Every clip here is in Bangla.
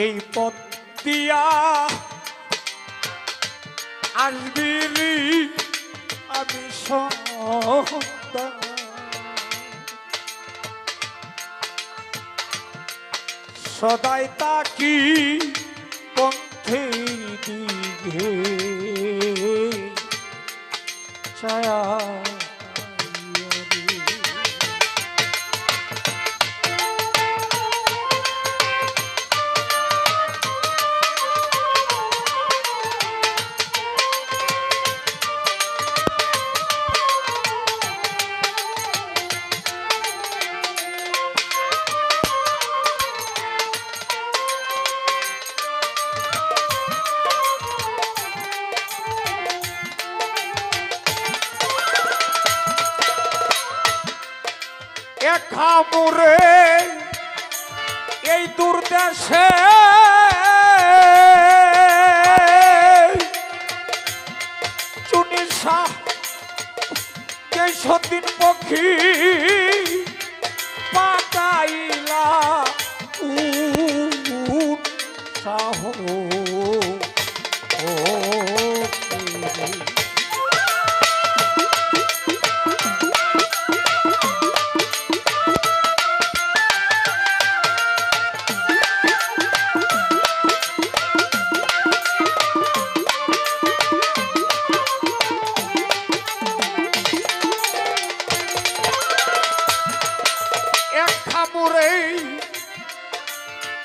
এই পথ দিয়া আসবি আমি সদাই তাকি পথে দিঘে ছায়া খামুরে এই যে সতীন পক্ষী পাতাইলা উট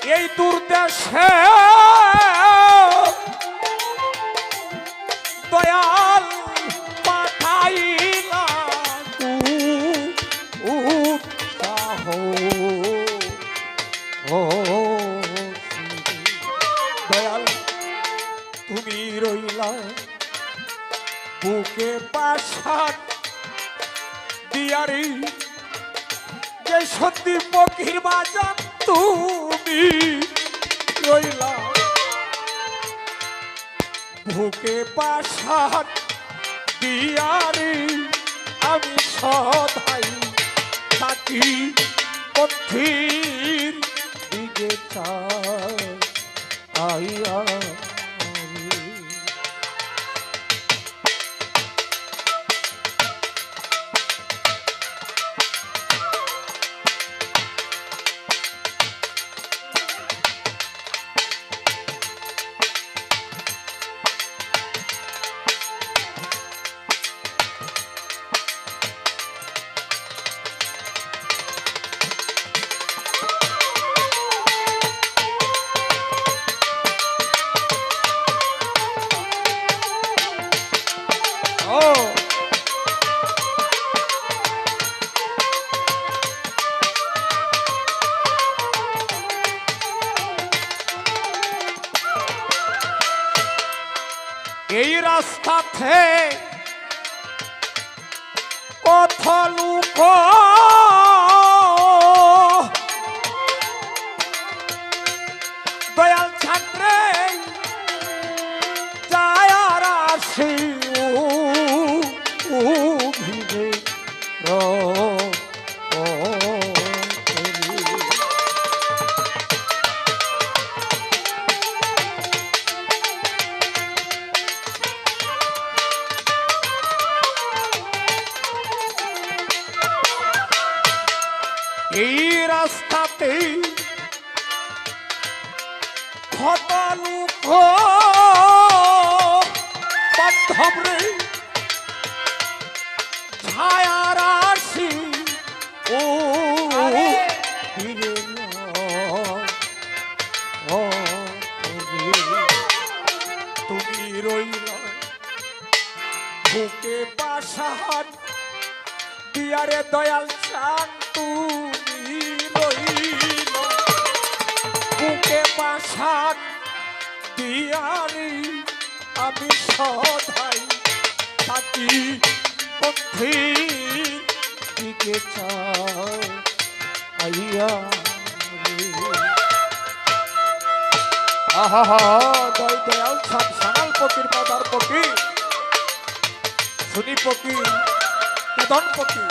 এই দুর্দেশে দয়াল পাঠাইলা দয়াল তুমি রইলা বুকে পাশাট দিয়ারি যে সত্যি পক্ষীর বাজান তুমি রইলাম। বুকে পাশাট দিয়ারি আমি Hey! বান্ধব রে ছায়ার আসি ও, ফিরে। তুমি রইলা। বুকে পাশাহাত দিয়ারে দয়াল চান তুমি রইল। বুকে পাশাত দিয়ারি আমি সদাই থাকি পথি। দিকে চাই আইয়া আহা দয় দয়াল সাত সানাল পকির পাদার পকি শুনি পকি কেদন পকি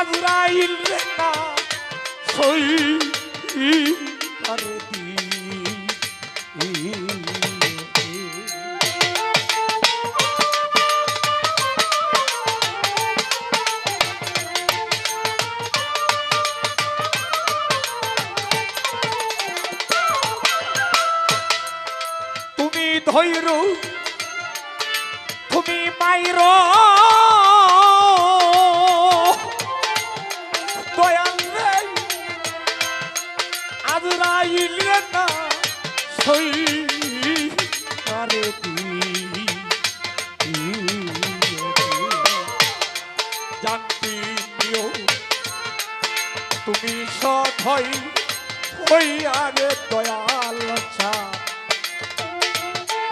আজরাইল রে না সই করে তুমি ধৈর তুমি মাইর। সই করে জানতি নিও তুমি সধই হইয়ারে দয়াল চা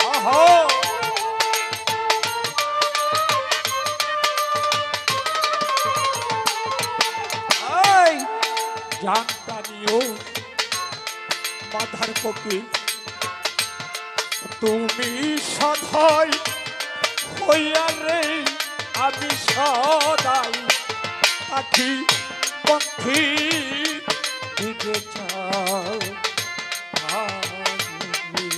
আহো! এই, জানতা নিও মাথার পক্ষে তুমি সদাই হইয়া রে আমি সদাই আখি পক্ষী দিকে চাও আমি।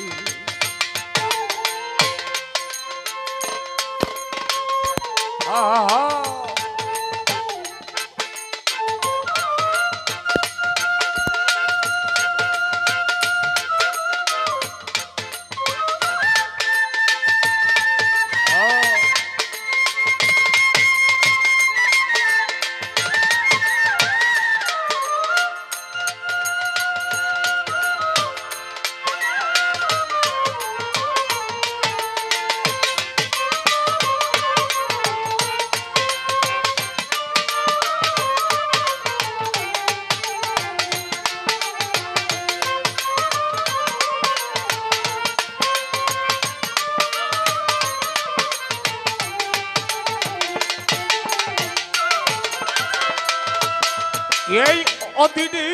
আহা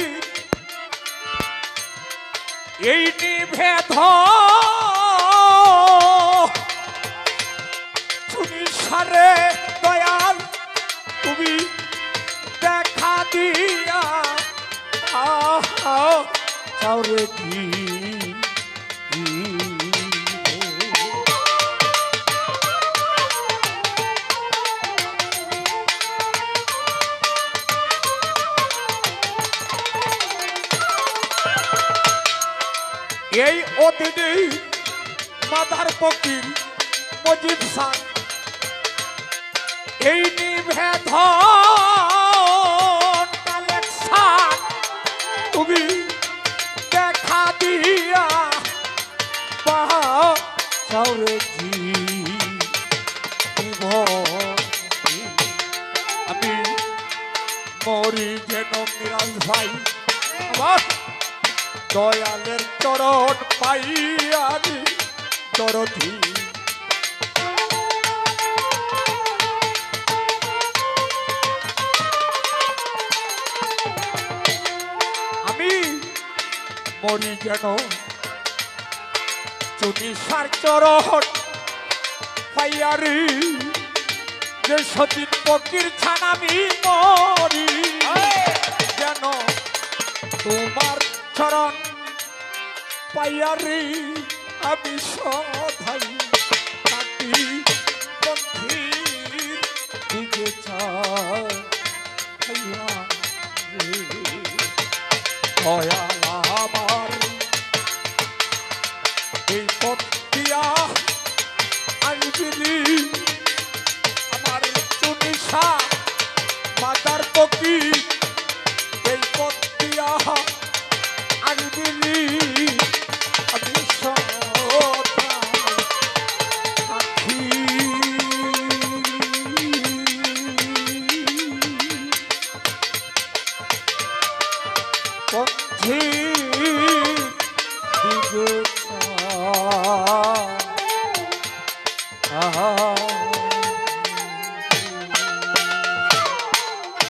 এই নিভেদ তুমি সারে দয়াল তুমি দেখা দিয়া আহা চাউরে কি? এই অদিনে মাদার ফকির, মজিদ সান এই নিভেদ তুমি দেখা দিয়া জি। আমি মরি যেন মিরাজ ভাই। আমার দয়ালের চরণ পাইয়ারি চরধি আমি মরি যেন চুনি সার চরণ পাইয়ারি যে সতীন পকির ছানামি মরি যেন তোমার চরণ পাইয়ারি আমি সধাই কাটি পন্থীর দিকে চাইয়া রে। দয়াল